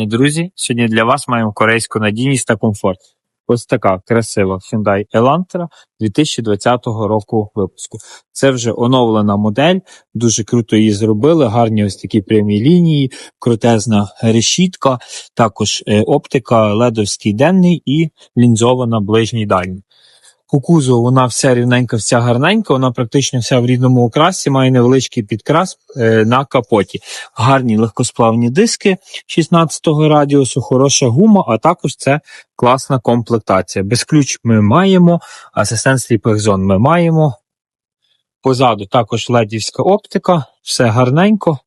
Вітання, друзі! Сьогодні для вас маємо корейську надійність та комфорт. Ось така красива Hyundai Elantra 2020 року випуску. Це вже оновлена модель, дуже круто її зробили. Гарні ось такі прямі лінії, крутезна решітка, також е, оптика, ледовський денний і лінзована ближній дальній. По кузову вона вся рівненька, вся гарненька, вона практично вся в рідному окрасі, має невеличкий підкрас е, на капоті. Гарні легкосплавні диски 16-го радіусу, хороша гума, а також це класна комплектація. Без ключ ми маємо, асистент сліпих зон ми маємо. Позаду також ледівська оптика, все гарненько.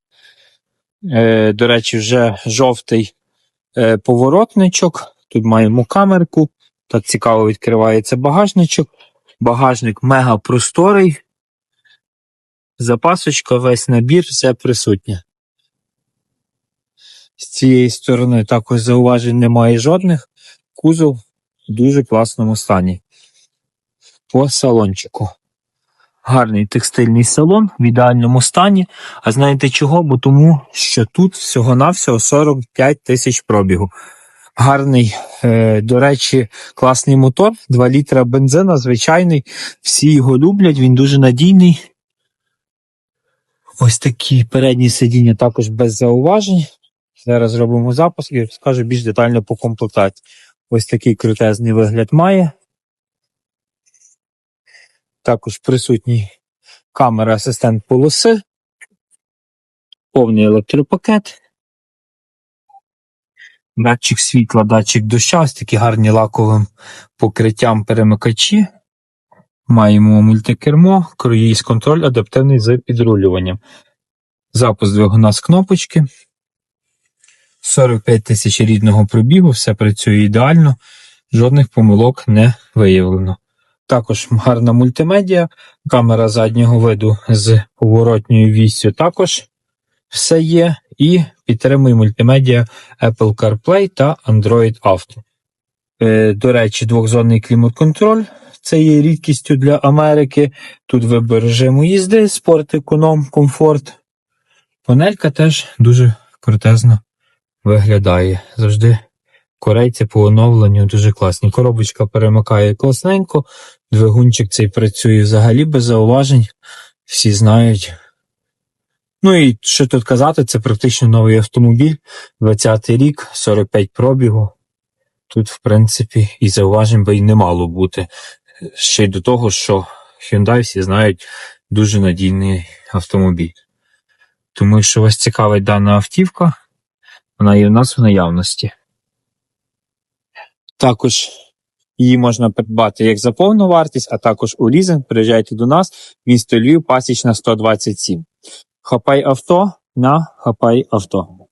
Е, до речі, вже жовтий е, поворотничок. Тут маємо камерку. Так цікаво відкривається багажничок. Багажник мега просторий. Запасочка, весь набір, все присутнє. З цієї сторони також зауважень немає жодних. Кузов в дуже класному стані. По салончику. Гарний текстильний салон в ідеальному стані. А знаєте чого? Бо тому, що тут всього-навсього 45 тисяч пробігу. Гарний, е, до речі, класний мотор, 2 літра бензина, звичайний. Всі його люблять, він дуже надійний. Ось такі передні сидіння також без зауважень. Зараз зробимо запуск і розкажу більш детально по комплектації. Ось такий крутезний вигляд має. Також присутній камера асистент полоси, повний електропакет, датчик світла, датчик доща, ось такі гарні лаковим покриттям перемикачі. Маємо мультикермо, круїз контроль адаптивний з підрулюванням. Запуск двигуна з кнопочки. 45 тисяч рідного пробігу, все працює ідеально, жодних помилок не виявлено. Також гарна мультимедіа, камера заднього виду з поворотньою віссю також все є. І підтримує мультимедіа Apple CarPlay та Android Auto. Е, до речі, двохзонний клімат-контроль. Це є рідкістю для Америки. Тут вибір режиму їзди, спорт, економ, комфорт. Панелька теж дуже крутезно виглядає. Завжди корейці по оновленню дуже класні. Коробочка перемикає класненько, двигунчик цей працює взагалі без зауважень. Всі знають. Ну і що тут казати, це практично новий автомобіль, 20-й рік, 45 пробігу. Тут, в принципі, і зауважень би й не мало бути. Ще й до того, що Hyundai всі знають дуже надійний автомобіль. Тому, якщо вас цікавить дана автівка, вона є в нас в наявності. Також її можна придбати як за повну вартість, а також у лізинг. Приїжджайте до нас, місто Львів, пасічна 127. Хапай авто на хапай авто.